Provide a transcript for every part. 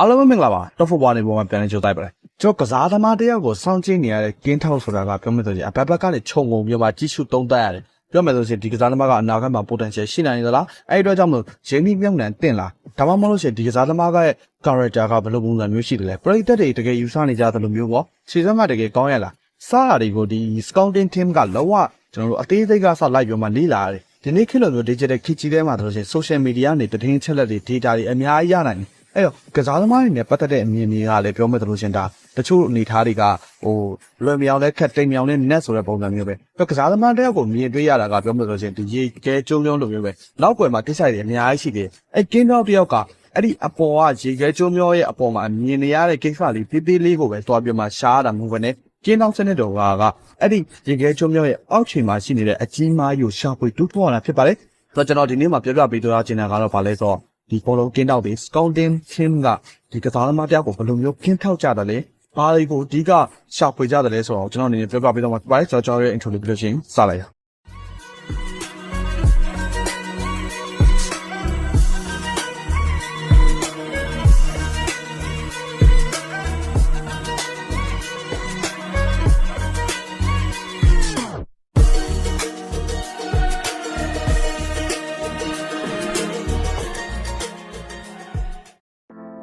အားလုံးပဲမင်္ဂလာပါတော့ဖို့ပွားနေပေါ်မှာပြန်နေကြိုတိုက်ပါလေကျွန်တော်ကစားသမားတယောက်ကိုစောင့်ကြည့်နေရတဲ့ကင်းထောက်ဆိုတာကပြောမယ်ဆိုရင်အဘက်ဘက်ကလည်းခြုံငုံပြီးမှကြီးစုသုံးသက်ရတယ်ပြောမယ်ဆိုရင်ဒီကစားသမားကအနာဂတ်မှာ potential ရှိနိုင်သလားအဲ့ဒီတော့ကြောင့်မလို့ရင်းနှီးမြှုပ်နှံတင်လားဒါမှမဟုတ်လို့ရှိရင်ဒီကစားသမားကရဲ့ character ကဘယ်လိုပုံစံမျိုးရှိတယ်လဲပရိသတ်တွေတကယ်ယူဆနေကြသလိုမျိုးပေါ့ခြေစမ်းကတကယ်ကောင်းရလားစားတာတွေကိုဒီ scouting team ကလောကကျွန်တော်တို့အသေးစိတ်ကစလိုက်ပြီးမှလေ့လာရတယ်ဒီနေ့ခေတ်လိုမျိုး digital ခေတ်ကြီးထဲမှာဆိုလို့ရှိရင် social media ကနေသတင်းချက်လက်တွေ data တွေအများကြီးရနိုင်တယ် အဲ့တော့ကစားသမားတွေနဲ့ပတ်သက်တဲ့အမြင်တွေကလည်းပြောမယ်ဆိုလို့ရှိရင်ဒါတချို့အနေထားတွေကဟိုလွယ်မြောင်လဲခက်တိမ်မြောင်လဲ net ဆိုတဲ့ပုံစံမျိုးပဲအဲ့တော့ကစားသမားတယောက်ကိုမြင်တွေ့ရတာကပြောမယ်ဆိုလို့ရှိရင်ဒီရေကဲကျုံကျုံလိုမျိုးပဲနောက်ွယ်မှာတိဆိုင်တွေအများကြီးရှိတယ်အဲ့ကင်းတော့တယောက်ကအဲ့ဒီအပေါ်ကရေခဲကျုံမျောရဲ့အပေါ်မှာမြင်နေရတဲ့ကိစ္စလေးသေးသေးလေးကိုပဲသွားပြမှရှားတာမျိုးပဲねကျင်းအောင်စနစ်တော်ကကအဲ့ဒီရေခဲကျုံမျောရဲ့အောက်ခြေမှာရှိနေတဲ့အကြီးမားကြီးကိုရှာဖွေတူးထွားလာဖြစ်ပါတယ်ဆိုတော့ကျွန်တော်ဒီနေ့မှာပြောပြပေးသွားချင်တာကတော့ဗာလဲဆိုတော့ ဒီဘောလုံးကင်းတောက်တွေ scouting team ကဒီကစားသမားတယောက်ကိုဘယ်လိုမျိုးကင်းထောက်ကြတယ်လဲဘာတွေကိုအဓိကရှာဖွေကြတယ်လဲဆိုတော့ကျွန်တော်အနေနဲ့ပြောပြပေးတော့မှာပါတယ်ဆိုတော့ကျွန်တော်ရဲ့ intro လေးပြလို့ရှိရင်စလိုက်ရ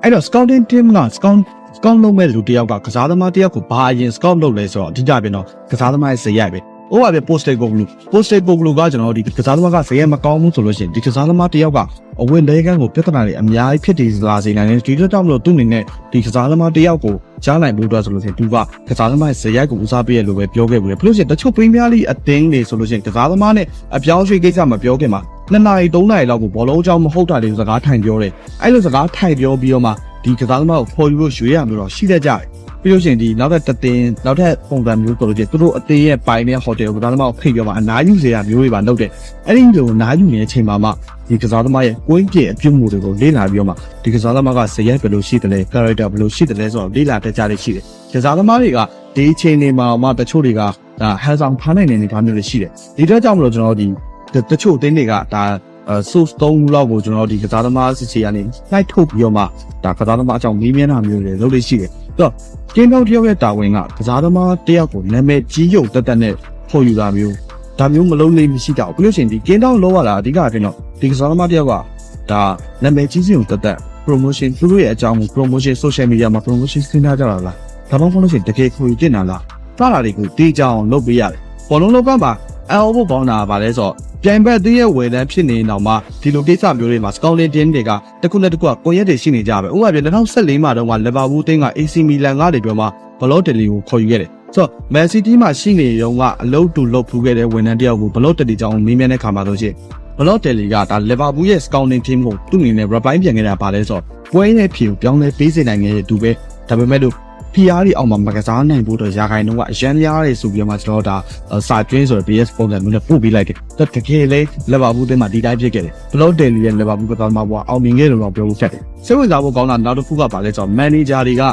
အဲ့တော့ scouting team က scout scout လုပ်မဲ့လူတယောက်ကကစားသမားတယောက်ကိုဘာအရင် scout လုပ်လဲဆိုတော့အဓိကပြန်တော့ကစားသမားရဲ့ဇယိုက်ပဲ။ ဟိုကပဲ post-it ပုဂ္ဂလူ post-it ပုဂ္ဂလူကကျွန်တော်ဒီကစားသမားကဇယိုက်မကောင်းဘူးဆိုလို့ရှိရင်ဒီကစားသမားတယောက်ကအဝင်လဲကန်းကိုပြဿနာတွေအများကြီးဖြစ်တည်လာစေနိုင်တယ်ဒီလိုကြောင့်မလို့သူ့အနေနဲ့ဒီကစားသမားတယောက်ကိုကြားနိုင်ဖို့အတွက်ဆိုလို့ရှိရင်သူကကစားသမားရဲ့ဇယိုက်ကိုဦးစားပေးရလို့ပဲပြောခဲ့ဘူးလေ။ဘလို့ရှိရင်တချို့ Premier League အသင်းတွေဆိုလို့ရှိရင်ကစားသမားနဲ့အပြောင်းရွှေ့ကိစ္စမပြောခင်မှာနှစ်နာရီသုံးနာရီလောက်ကိုဘောလုံးအကြောင်းမဟုတ်တာတွေကိုစကားထိုင်ပြောတယ်။အဲ့လိုစကားထိုင်ပြောပြီးတော့မှဒီကစားသမားကိုခေါ်ယူလို့ရွေးရမျိုးတော့ရှိတတ်ကြတယ် ပြီးလို့ရှိရင်ဒီနောက်ထပ်တစ်တင်နောက်ထပ်ပုံစံမျိုးဆိုလို့ရှိရင်သူတို့အတင်းရဲ့ပိုင်တဲ့ဟိုတယ်ကိုကစားသမားကိုဖိတ်ပြောမှအနားယူစေရမျိုးတွေပါလုပ်တယ်အဲ့ဒီလိုနားယူနေတဲ့အချိန်မှာမှဒီကစားသမားရဲ့ကိုင်းပြည့်အပြုတ်မှုတွေကိုလေ့လာပြီးတော့မှဒီကစားသမားကဇယက်ဘယ်လိုရှိတယ်လဲ character ဘယ်လိုရှိတယ်လဲဆိုတော့လေ့လာတတ်ကြရရှိတယ်ကစားသမားတွေကဒီအချိန်တွေမှာမှတချို့တွေကဒါဟန်ဆောင်ဖားနိုင်နေနေပါမျိုးတွေရှိတယ်ဒီတော့ကြောင့်မလို့ကျွန်တော်ဒီတချို့အသင်းတွေကဒါအဲ source 3လောက်ကိုကျွန်တော်ဒီကစားသမားစစ်ချေကနေလိုက်ထုတ်ပြီးတော့မှဒါကစားသမားအကြောင်းမေးမြန်းတာမျိုးတွေလုပ်လို့ရှိတယ်။ဆို တော့ကင်းတော့တယောက်ရဲ့တာဝန်ကကစားသမားတယောက်ကိုနာမည်ကြီးရုံတက်တက်နဲ့ဖော်ယူတာမျိုးဒါမျိုးမလုံးလေးမရှိကြဘူး။ပြီးလို့ရှိရင်ဒီကင်းတော့လောက်ရတာအဓိကဖြစ်တော့ဒီကစားသမားတယောက်ကဒါနာမည်ကြီးစီုံတက်တက် promotion သူတို့ရဲ့အကြောင်းကို promotion social media မှာ promotion စဉ်းစားကြတာလား။ဒါမှမဟုတ်လို့ရှိရင်တကယ်ခွေတင်တာလား။စတာတွေကိုတေးကြအောင်လုပ်ပေးရတယ်။ဘောလုံးလောကမှာ အော်ဘဘောင်းတာပါလဲဆိုတော့ပြိုင်ဘက်သေးရဲ့ဝယ်တန်းဖြစ်နေတော့မှဒီလိုကိစ္စမျိုးတွေမှာ scouting team တွေကတစ်ခုနဲ့တစ်ခုကကွန်ရက်တွေရှိနေကြပဲဥပမာပြ2014မှာတော့ကလီဗာပူးတင်းက AC Milan ကနေပြောမှဘလော့တယ်လီကိုခေါ်ယူခဲ့တယ်ဆိုတော့ Man City မှာရှိနေရုံကအလုပ်တူလုပ်ဖူးခဲ့တဲ့ဝန်ထမ်းတယောက်ကိုဘလော့တယ်လီကြောင့်မေးမြန်းတဲ့ခါမှာဆိုရှင်ဘလော့တယ်လီကဒါလီဗာပူးရဲ့ scouting team ကိုသူ့အနေနဲ့ reply ပြန်ခဲ့တာပါလဲဆိုတော့ပွဲရဲ့ဖြေကိုပြောင်းလဲပေးစေနိုင်ခဲ့တဲ့သူပဲဒါပေမဲ့လို့ PR တွေအောက်မှာမကစားနိုင်ဖို့တော့ရာခိုင်နှုန်းကအရန်များတယ်ဆိုပြီးတော့မှကျွန်တော်ဒါစာကျွင်းဆိုတဲ့ BS ပုံစံမျိုးနဲ့ပို့ပေးလိုက်တယ်။တကယ်လေလက်ပါဘူးတင်းမှာဒီတိုင်းဖြစ်ခဲ့တယ်။ဘလော့တယ်လီရဲ့လက်ပါဘူးကစားသမားဘွားအောင်မြင်ခဲ့တယ်လို့ပြောလို့ဖြတ်တယ်။စိတ်ဝင်စားဖို့ကောင်းတာနောက်တစ်ခုကပါလဲဆိုတော့ manager တွေက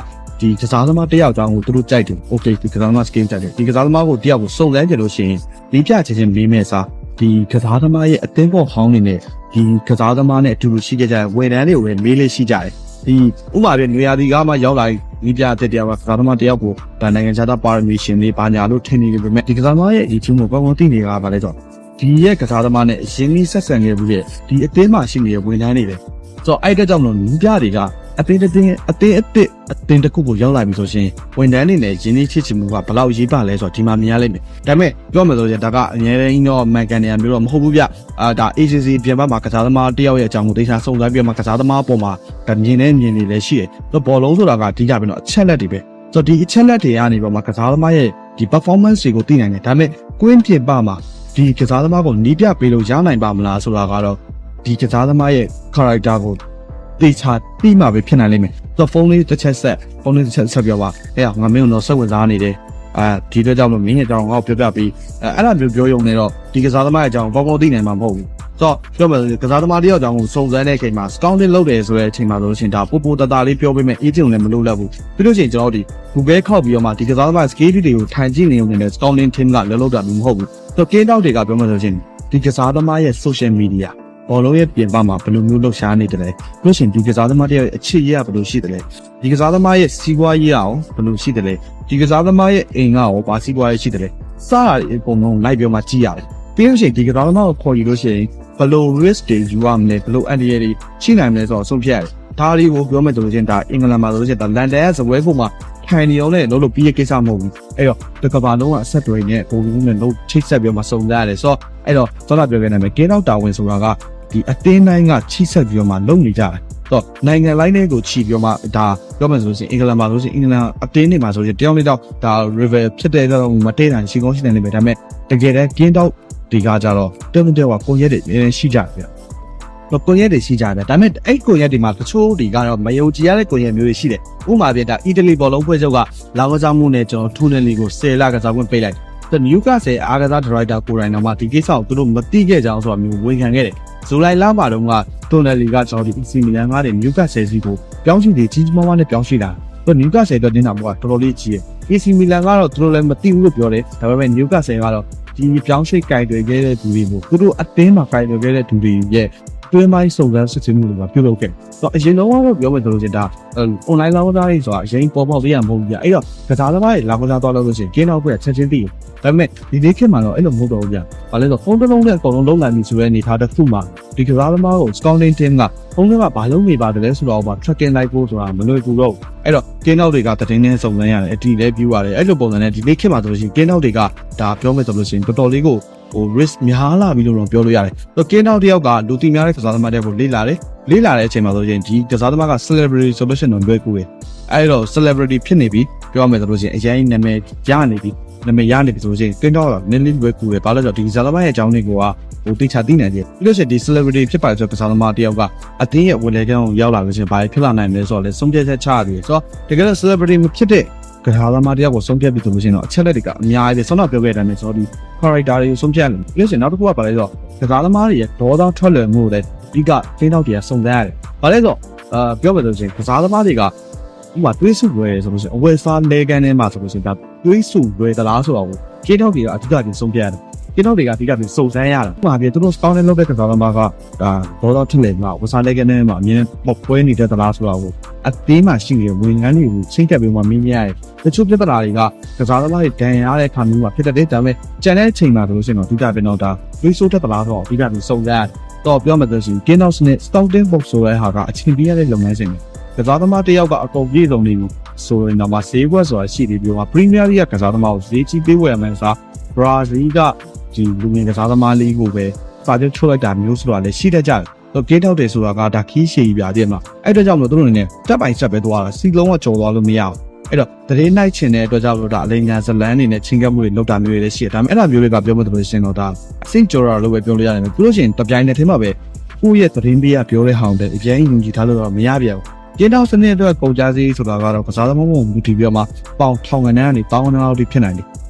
ဒီကစားသမားတယောက်ကြောင်းကိုသူတို့ကြိုက်တယ်။ Okay ဒီကစားသမား scheme ကြိုက်တယ်။ဒီကစားသမားကိုတယောက်ကိုစုံစမ်းကြလို့ရှိရင်ဒီပြချင်ချင်းမေးမဲ့စားဒီကစားသမားရဲ့အသင်းပေါ်ဟောင်းနေနဲ့ဒီကစားသမားနဲ့အတူတူရှိကြတဲ့ဝန်ထမ်းတွေကိုလည်းမေးလေးရှိကြတယ်။ ဒီဥပမာပြနေရာဒီကမှရောက်လာဒီပြတဲ့တရားကကစားသမားတယောက်ကိုဒါနိုင်ငံခြားသားပါရမီရှင်တွေဘာညာလို့ထင်နေပေမဲ့ဒီကစားသမားရဲ့အချင်းကိုကောင်းကောင်းသိနေတာကဘာလဲဆိုတော့ဒီရဲ့ကစားသမားနဲ့အရင်ကြီးဆက်ဆံခဲ့ပြီးတဲ့ဒီအသင်းမှာရှိနေတဲ့ဝန်ထမ်းတွေပဲဆိုတော့အဲ့တဲ့ကြောင့်မလို့လူပြတွေကအသင်းတစ်သင်းအသင်းအစ်စ်အသင်းတစ်ခုကိုရောက်လာပြီဆိုရှင်ဝန်ထမ်းတွေနဲ့ရင်းနှီးချစ်ချင်မှုကဘယ်လောက်ရေးပါလဲဆိုတော့ဒီမှာမြင်ရလိမ့်မယ်ဒါပေမဲ့ပြောမယ်ဆိုရင်ဒါကအငြင်းရင်းတော့မန်ကန်နေရမျိုးတော့မဟုတ်ဘူးဗျအာဒါ agency ပြင်ပမှာကစားသမားတယောက်ရဲ့အကြောင်းကိုတိကျစုံစမ်းပြီးမှကစားသမားအပေါ်မှာ ဒါမြင်နေမြင်နေလည်းရှိတယ်ဆိုတော့ဘောလုံးဆိုတာကအဓိကပဲတော့အချက်လက်တွေပဲဆိုတော့ဒီအချက်လက်တွေကနေပေါ်မှာကစားသမားရဲ့ဒီ performance တွေကိုသိနိုင်တယ်ဒါပေမဲ့ queen ပြင်ပမှာဒီကစားသမားကိုနီးပြပေးလို့ရနိုင်ပါမလားဆိုတာကတော့ဒီကစားသမားရဲ့ character ကိုတေချာပြီးမှပဲဖြစ်နိုင်လိမ့်မယ်။ဆိုတော့ဖုန်းလေးတစ်ချက်ဆက်ဖုန်းလေးတစ်ချက်ဆက်ပြောပါ။အဲ့ငါမင်းတို့စိတ်ဝင်စားနေတယ်။အဲဒီအတွက်ကြောင့်မင်းရဲ့အကြောင်းငါ့ကိုပြောပြပြီးအဲအဲ့လိုမျိုးပြောရုံနဲ့တော့ဒီကစားသမားရဲ့အကြောင်းကောင်းကောင်းသိနိုင်မှာမဟုတ်ဘူး။ဆို တော့ပြောမယ်ကစားသမားတယောက်အကြောင်းကိုစုံစမ်းတဲ့အချိန်မှာ scouting လုပ်တယ်ဆိုတဲ့အချိန်မှာဆိုလို့ရှိရင်ဒါပို့ပို့တတလေးပြောပေးမယ် agent လည်းမလုပ်လက်ဘူး။ပြီးလို့ရှိရင်ကျွန်တော်တို့ဒီ Google ခောက်ပြီးတော့မှဒီကစားသမား skill တွေကိုထိုင်ကြည့်နေုံနဲ့ scouting team ကလည်းလုပ်တာမျိုးမဟုတ်ဘူး။ဆိုတော့ game out တွေကပြောမယ်ဆိုလို့ရှိရင်ဒီကစားသမားရဲ့ social media ဘောလုံးရဲ့ပြင်ပမှာဘယ်လိုမျိုးလှုပ်ရှားနေတယ်လဲလို့ရှရင်ဒီကစားသမားတယောက်ရဲ့အချစ်ရဘယ်လိုရှိတယ်လဲဒီကစားသမားရဲ့စီးပွားရေးအောင်ဘယ်လိုရှိတယ်လဲဒီကစားသမားရဲ့အိမ်ကရောဘာစီးပွားရေးရှိတယ်လဲစတာဒီအကုန်လုံးလိုက်ပြောမှကြည့်ရတယ် ပြီးလို့ရှိရင်ဒီကစားသမားကိုခေါ်ယူလို့ရှိရင်ဘယ်လို risk တွေယူရမလဲဘယ်လိုအန္တရာယ်တွေရှိနိုင်မလဲဆိုတော့ဆုံးဖြတ်ရတယ်ဒါလေးကိုပြောမယ်ဆိုလို့ရှိရင်ဒါအင်္ဂလန်မှာဆိုလို့ရှိရင်ဒါလန်ဒန်ရဲ့ဇပွဲဖို့မှာထိုင်နေအောင်လည်းလုံးလို့ပြီးရကိစ္စမဟုတ်ဘူးအဲ့တော့ဒီကဘာလုံးကအဆက်တွေနဲ့ပုံစံနဲ့လုံးချိတ်ဆက်ပြီးမှစုံကြရတယ်ဆိုတော့အဲ့တော့သောတာပြောခဲ့နိုင်မယ်ကင်းတော့တာဝန်ဆိုတာကဒီအတင်းတိုင်းကချိဆက်ပြီးမှလုံနေကြတယ်တော့နိုင်ငံလိုင်းတွေကိုချီပြီးမှဒါပြောမယ်ဆိုလို့ရှိရင်အင်္ဂလန်မှာဆိုလို့ရှိရင်အင်္ဂလန်အတင်းတွေမှာဆိုရင်တယောက်လေးတော့ဒါ river ဖြစ်တဲ့တော့မတည့်နိုင်ရှိကောင်းရှိနေနေပဲဒါပေမဲ့တကယ်တမ်းကင်းတော့ ဒီကကြတော့တုံးတဲ့ကကိုရက်တွေအရင်ရှိကြတယ်ဗျတော့ကိုရက်တွေရှိကြတယ်ဒါပေမဲ့အဲ့ကိုရက်တွေမှာတချို့တွေကတော့မယုံကြည်ရတဲ့ကိုရက်မျိုးတွေရှိတယ်ဥပမာပြဒါအီတလီဘောလုံးဖွဲ့ချုပ်ကလာကစားမှုနဲ့ကျွန်တော်ထူနယ်လီကို10လကစားခွင့်ပေးလိုက်တယ်နယူကာဆယ်အားကစားဒရိုက်တာကိုရိုင်းတော်မှာဒီကိစ္စကိုသူတို့မသိခဲ့ကြအောင်ဆိုတာမျိုးဝန်ခံခဲ့တယ်ဇူလိုင်လမှာတော့ကတိုနယ်လီကကျွန်တော်ဒီ AC မီလန်ကနယူကာဆယ်စီကိုပြောင်းရှိတယ်ကြီးကြီးမားမားနဲ့ပြောင်းရှိတာသူနယူကာဆယ်အတွက်တင်းတာဘောကတော်တော်လေးကြီးတယ် AC မီလန်ကတော့သူတို့လည်းမသိဘူးလို့ပြောတယ်ဒါပေမဲ့နယူကာဆယ်ကတော့ ဒီပြောင်းရှိကင်တွေခဲ့တဲ့သူတွေကိုသူတို့အတင်းမှာကင်တွေခဲ့တဲ့သူတွေရဲ့ တွင်းပိုင်းစုံစမ်းစစ်ဆေးမှုတွေကပြုလုပ်ခဲ့။တော့အရင်တော့ကတော့ပြောမယ်ဆိုလို့ရှိရင်ဒါ online လောင်းသားတွေဆိုတာအရင်ပေါ်ပေါ်ပြရမဟုတ်ဘူးပြ။အဲ့တော့ကစားသမားတွေလာကစားသွားလို့ရှိရင်ကင်းတော့ပြချက်ချင်းသိတယ်။ဒါပေမဲ့ဒီနေ့ခေတ်မှာတော့အဲ့လိုမဟုတ်တော့ဘူးပြ။ဘာလဲဆိုဖုန်းတစ်လုံးနဲ့အကုန်လုံးလုံးလာပြီဆိုတဲ့အနေထားတစ်ခုမှာဒီကစားသမားကို scouting team ကဖုန်းထဲမှာဘာလုံးနေပါတယ်လဲဆိုတော့ဘာ tracking လိုက်ဖို့ဆိုတာမလွယ်ကူတော့ဘူး။အဲ့တော့ကင်းတော့တွေကတည်င်းနဲ့စုံစမ်းရတယ်အတီလည်းပြူရတယ်အဲ့လိုပုံစံနဲ့ဒီနေ့ခေတ်မှာဆိုလို့ရှိရင်ကင်းတော့တွေကဒါပြောမယ်ဆိုလို့ရှိရင်တော်တော်လေးကို ဟို risk များလာပြီလို့တော့ပြောလို့ရတယ်။တော့ကင်းတော့တယောက်ကလူသိများတဲ့ကစားသမားတယောက်ကိုလေ့လာတယ်။လေ့လာတဲ့အချိန်မှာဆိုရင်ဒီကစားသမားက celebrity solution တော့လွယ်ကူတယ်။အဲ့တော့ celebrity ဖြစ်နေပြီပြောမယ်ဆိုလို့ရှိရင်အရင်နာမည်ရနေပြီနာမည်ရနေပြီဆိုလို့ရှိရင်ကင်းတော့နည်းနည်းလွယ်ကူတယ်။ဘာလို့လဲဆိုတော့ဒီကစားသမားရဲ့အကြောင်းတွေကိုကဟိုတိချာသိနိုင်တယ်။ပြီးလို့ရှိရင်ဒီ celebrity ဖြစ်ပါဆိုကစားသမားတယောက်ကအတင်းရဲ့ဝင်လေကန်းကိုရောက်လာလို့ရှိရင်ဘာဖြစ်လာနိုင်မလဲဆိုတော့လေဆုံးဖြတ်ချက်ချရတယ်။ဆိုတော့တကယ်လို့ celebrity မဖြစ်တဲ့ ကစားသမားတယောက်ကိုဆုံးဖြတ်ပြီးဆိုလို့ရှိရင်တော့အချက်လက်တွေကအများကြီးပဲဆောင်းတော့ပြောခဲ့တဲ့အတိုင်းဆိုတော့ဒီ character တွေကိုဆုံးဖြတ်လို့ပြီးလို့ရှိရင်နောက်တစ်ခုကဘာလဲဆိုတော့ကစားသမားတွေရဲ့ဒေါသထွက်လွယ်မှုတွေအဓိကဖိနှောက်တွေကစုံစမ်းရတယ်။ဘာလဲဆိုတော့အာပြောမယ်ဆိုရင်ကစားသမားတွေကဥပမာတွေးစုလွယ်ဆိုလို့ရှိရင်အဝယ်စားလေကန်ထဲမှာဆိုလို့ရှိရင်ဒါတွေးစုလွယ်သလားဆိုတော့ကိထောက်တွေကအဓိကပြင်ဆုံးဖြတ်ရတယ်။ ကိထောက်တွေကအဓိကပြင်စုံစမ်းရတာ။ဥပမာပြသူတို့ scout နဲ့လုပ်တဲ့ကစားသမားကဒါဒေါသထွက်လွယ်မှာဝယ်စားလေကန်ထဲမှာအမြင်ပေါက်ပွဲနေတဲ့သလားဆိုတော့အသေးမှရှိနေတဲ့ဝင်ငန်းတွေကိုချိန်တက်ပြီးမှမင်းမြရတယ်။တချို့ပြဿနာတွေကကစားသမားတွေဒဏ်ရာရတဲ့ခါမျိုးမှာဖြစ်တတ်တယ်ဒါပေမဲ့ကျန်တဲ့အချိန်မှာဆိုလို့ရှိရင်တော့ဒီတာပင်တော့ဒါတွေးဆိုးတတ်သလားဆိုတော့ဒီတာပြင်စုံစမ်းရတယ်။တော့ပြောမှဆိုရင် Game House နဲ့ Scouting Box ဆိုတဲ့ဟာကအချိန်ပြရတဲ့လုပ်ငန်းစဉ်ပဲကစားသမားတစ်ယောက်ကအကုန်ပြည့်စုံနေဘူးဆိုရင်တော့မဈေးကွက်ဆိုတာရှိသေးပြီးတော့ Premier League ကကစားသမားကိုဈေးကြီးပေးဝယ်မယ်ဆိုတာ Brazil က ဒီလူငယ်ကစားသမားလေးကိုပဲစာချုပ်ချုပ်လိုက်တာမျိုးဆိုတာလည်းရှိတတ်ကြတယ်တော့ဂိတ်ထောက်တယ်ဆိုတာကဒါခီးရှည်ကြီးပြတဲ့မှာအဲ့အတွက်ကြောင့်မလို့တို့အနေနဲ့တက်ပိုင်ဆက်ပဲသွားတာစီလုံးကကြော်သွားလို့မရဘူးအဲ့တော့တရေနိုင်ချင်တဲ့အတွက်ကြောင့်လို့ဒါအလိညာဇလန်းအနေနဲ့ချင်းကပ်မှုတွေလောက်တာမျိုးတွေလည်းရှိတယ်ဒါပေမဲ့အဲ့ဒါမျိုးတွေကပြောမှလို့ရှင်တော့ဒါအဆင့်ကြော်တာလို့ပဲပြောလို့ရတယ်ပြီးလို့ရှိရင်တပြိုင်နက်တည်းမှာပဲကိုယ့်ရဲ့သတင်းပေးကပြောတဲ့ဟောင်းတဲ့အပြိုင်ယုံကြည်ထားလို့တော့မရပြန်ဘူးကျင်းတော့စနစ်အတွက်ကုန်ကြစည်ဆိုတာကတော့ကစားသမားမဟုတ်ဘူးဒီပြောမှာပေါင်ထောင်ကနေကနေပေါင်ကနေလောက်ထိဖြစ်နိုင်တယ်တော့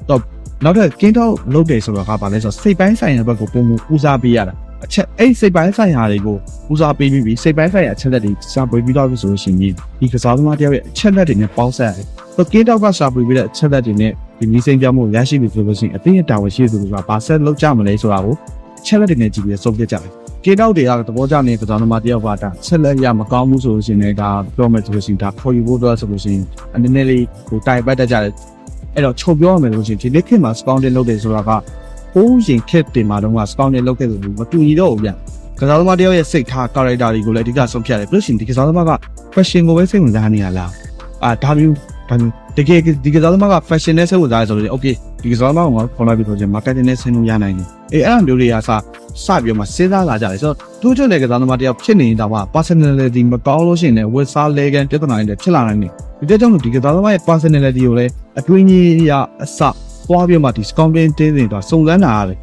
နောက်ထပ်ကင်းတော့လုပ်တယ်ဆိုတော့ကဘာလဲဆိုတော့စိတ်ပိုင်းဆိုင်ရာဘက်ကိုပုံမှုဦးစားပေးရတာအချက်အဲ့စိတ်ပိုင်းဆိုင်ရာတွေကိုဦးစားပေးပြီးစိတ်ပိုင်းဆိုင်ရာအချက်လက်တွေစာပွေပြီးတော့ပြီဆိုလို့ရှိရင်ဒီကစားသမားတယောက်ရဲ့အချက်လက်တွေနဲ့ပေါင်းဆက်ရတယ်။တော့ကင်းတော့ကစာပွေပြီးတဲ့အချက်လက်တွေနဲ့ဒီမီစိန်ပြောင်းမှုရရှိပြီဆိုလို့ရှိရင်အသိအတာဝန်ရှိသူတွေကဘာဆက်လုပ်ကြမလဲဆိုတာကိုအချက်လက်တွေနဲ့ကြည့်ပြီးဆုံးဖြတ်ကြတယ်။ကေတောက်တွေကသဘောကျနေတဲ့ကစားသမားတယောက်ကဒါဆက်လက်ရမကောင်းဘူးဆိုလို့ရှိရင်လည်းဒါပြောမယ်ဆိုလို့ရှိရင်ဒါခေါ်ယူဖို့တော့ဆိုလို့ရှိရင်အနေနဲ့လေးဟိုတိုင်ပတ်တတ်ကြတယ် အဲ့တော့ချုပ်ပြောရမယ်လို့ရှိရင်ဒီလက်ခေတ်မှာ scouting လုပ်တယ်ဆိုတာကဟိုးရင်ခက်တင်မှာတော့က scouting လုပ်ခဲ့တယ်လို့မတူညီတော့ဘူးဗျကစားသမားတယောက်ရဲ့စိတ်ထား character တွေကိုလည်းအဓိကဆုံးဖြတ်တယ်ပြီးလို့ရှိရင်ဒီကစားသမားက fashion ကိုပဲစိတ်ဝင်စားနေရလားအာဒါမျိုးဒါမျိုးတကယ်ဒီကစားသမားက fashion နဲ့စိတ်ဝင်စားရဆိုလို့ okay ဒီကစားသမားကခေါ်လိုက်ပြီးဆိုရင် marketing နဲ့ဆင်းလို့ရနိုင်တယ်အေးအဲ့လိုမျိုးတွေကစစပြီးတော့မှစဉ်းစားလာကြတယ်ဆိုတော့သူတို့တဲ့ကစားသမားတယောက်ဖြစ်နေရင်တော့ personality မကောင်းလို့ရှိရင်လည်းဝက်စားလဲကန်ပြဿနာတွေလည်းဖြစ်လာနိုင်တယ် ဒီတဲ့ကြောင့်ဒီကစားသမားရဲ့ personality ကိုလည်းအတွင်းကြီးရအစသွားပြီးမှဒီ scouting တင်းစင်တော့စုံစမ်းတာရတယ်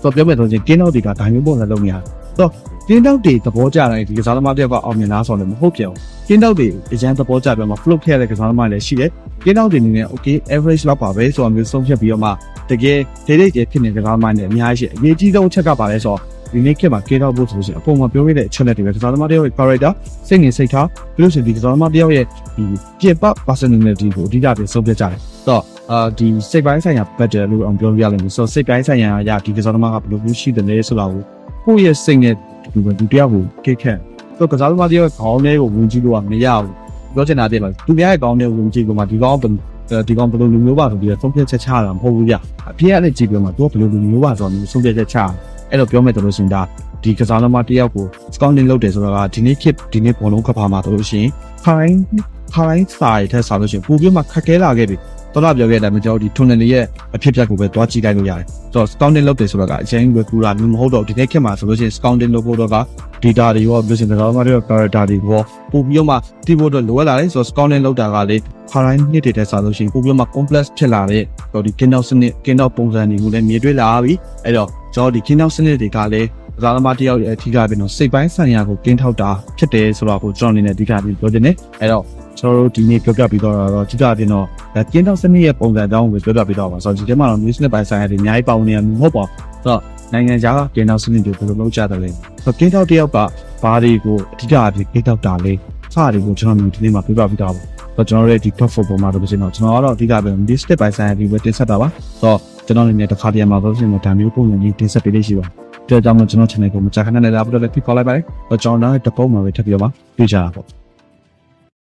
ဆိုတော့ပြောမယ်ဆိုရင်ကင်းတော့ဒီကဒါမျိုးပုံစံလုပ်နေရတယ်ဆိုတော့ကင်းတော့တွေသဘောကျတယ်ဒီကစားသမားတယောက်ကအောင်မြင်လားဆိုတော့လည်းမဟုတ်ပြန်ဘူးကင်းတော့တွေအရန်သဘောကျပြီးမှ float ခဲ့တဲ့ကစားသမားလည်းရှိတယ်ကင်းတော့တွေအနေနဲ့ okay average လောက်ပါပဲဆိုတော့မျိုးဆုံးဖြတ်ပြီးတော့မှတကယ်ဒေဒိတ်ကျဖြစ်နေတဲ့ကစားသမားတွေအများကြီးရှိအရေးကြီးဆုံးအချက်ကပါလဲဆိုတော့ ဒီနေ့ခေတ်မှာကင်းတော့ဖို့ဆိုရင်အပေါ်မှာပြောရတဲ့အချက်လက်တွေပဲကစားသမားတယောက်ရဲ့ character စိတ်ငြိမ်စိတ်ထားပြီးလို့ရှိရင်ဒီကစားသမားတယောက်ရဲ့ဒီပြင်ပ personality ကိုအဓိကပြင်ဆုံးဖြတ်ကြတယ်ဆိုတော့အာဒီစိတ်ပိုင်းဆိုင်ရာ better လို့အောင်ပြောလို့ရလိမ့်မယ်ဆိုတော့စိတ်ပိုင်းဆိုင်ရာအရာဒီကစားသမားကဘယ်လိုမျိုးရှိတယ်လဲဆိုတာကိုကိုယ့်ရဲ့စိတ်နဲ့မဘူးပဲသူတယောက်ကိုကိတ်ခက်သူကစားသမားတယောက်ခေါင်းထဲကိုဝင်ကြည့်လို့ကမရဘူးပြောချင်တာတည်းပါသူများရဲ့ခေါင်းထဲကိုဝင်ကြည့်လို့မှဒီကောင်ဒီကောင်ဘယ်လိုလူမျိုးပါဆိုပြီးဆုံးဖြတ်ချက်ချတာမဟုတ်ဘူးပြအပြည့်အနဲ့ကြည့်ပြီးမှသူကဘယ်လိုလူမျိုးပါဆိုတော့ဆုံးဖြတ်ချက်ချ အဲ့တော့ပြောမယ်ဆိုလို့ရှိရင်ဒါဒီကစားသမားတယောက်ကို scouting လုပ်တယ်ဆိုတော့ဒီနေ့ kit ဒီနေ့ဘောလုံးကပ်ပါမှာဆိုလို့ရှိရင်ခိုင်းခိုင်းစာရတဲ့စားလို့ရှိရင်ပူပြီးမှခက်ခဲလာခဲ့ပြီ တော်တော်ပြောခဲ့တယ်မကြောက်ဒီ tunnel ရဲ့အဖြစ်အပျက်ကိုပဲတွားကြည့်လိုက်လို့ရတယ်ဆိုတော့ scouting လုပ်တယ်ဆိုတော့ကအရင်ကကူတာမျိုးမဟုတ်တော့ဒီနေ့ခေတ်မှာဆိုလို့ရှိရင် scouting လုပ်ဖို့တော့က data တွေရောပြီးရင်ကတော့မတွေ character တွေရောပို့ပြီးတော့မှတီးဖို့တော့လိုအပ်လာတယ်ဆိုတော့ scouting လုပ်တာကလေခိုင်းနှစ်တည်းတဲ့စားလို့ရှိရင်ပို့ပြီးတော့မှ complex ဖြစ်လာတဲ့ဟိုဒီ kingdom စနစ် kingdom ပုံစံတွေကိုလည်းမြင်တွေ့လာပြီအဲ့တော့ကျွန်တော်ဒီ kingdom စနစ်တွေကလည်း ကစားသမားတယောက်ရဲ့အထီးကပဲတော့စိတ်ပိုင်းဆိုင်ရာကိုကင်းထောက်တာဖြစ်တယ်ဆိုတော့ကိုကျွန်တော်အနေနဲ့အဓိကပြီးပြောချင်တယ်အဲ့တော့ကျွန်တော်တို့ဒီနေ့ပြောပြပြီးတော့တော့အဓိကပြင်တော့ဒါကင်းထောက်စနစ်ရဲ့ပုံစံအကြောင်းကိုပြောပြပြီးတော့ပါဆိုတော့ဒီထဲမှာတော့ news နဲ့ပိုင်းဆိုင်ရာတွေအများကြီးပါဝင်နေရမှာမဟုတ်ပါဘူးဆိုတော့နိုင်ငံခြားကကင်းထောက်စနစ်တွေဘယ်လိုလုပ်ကြတယ်လဲဆိုတော့ကင်းထောက်တယောက်ကဘာတွေကိုအဓိကအဖြစ်ကင်းထောက်တာလဲစတွေကိုကျွန်တော်ဒီနေ့မှာပြောပြပြီးတော့ပါဆိုတော့ကျွန်တော်တို့ရဲ့ဒီ top 4ပုံမှာတော့ပြင်တော့ကျွန်တော်ကတော့အဓိကပဲ news နဲ့ပိုင်းဆိုင်ရာတွေပဲတင်ဆက်တာပါဆိုတော့ကျွန်တော်အနေနဲ့တစ်ခါတည်းမှာဆိုရှင်ဒါမျိုးပုံစံကြီးတင်ဆက်ပေးလေးရှိပါ တဲ့ကြောင့်မို့ကျွန်တော် channel ကိုမကြာခဏနဲ့လာပြီးတော့လည်းဖိတ်ခေါ်လိုက်ပါတယ်။တော့ကျွန်တော်နောက်တစ်ပုံမှာပဲထပ်ပြီးတော့ပါတွေ့ကြတာပေါ့။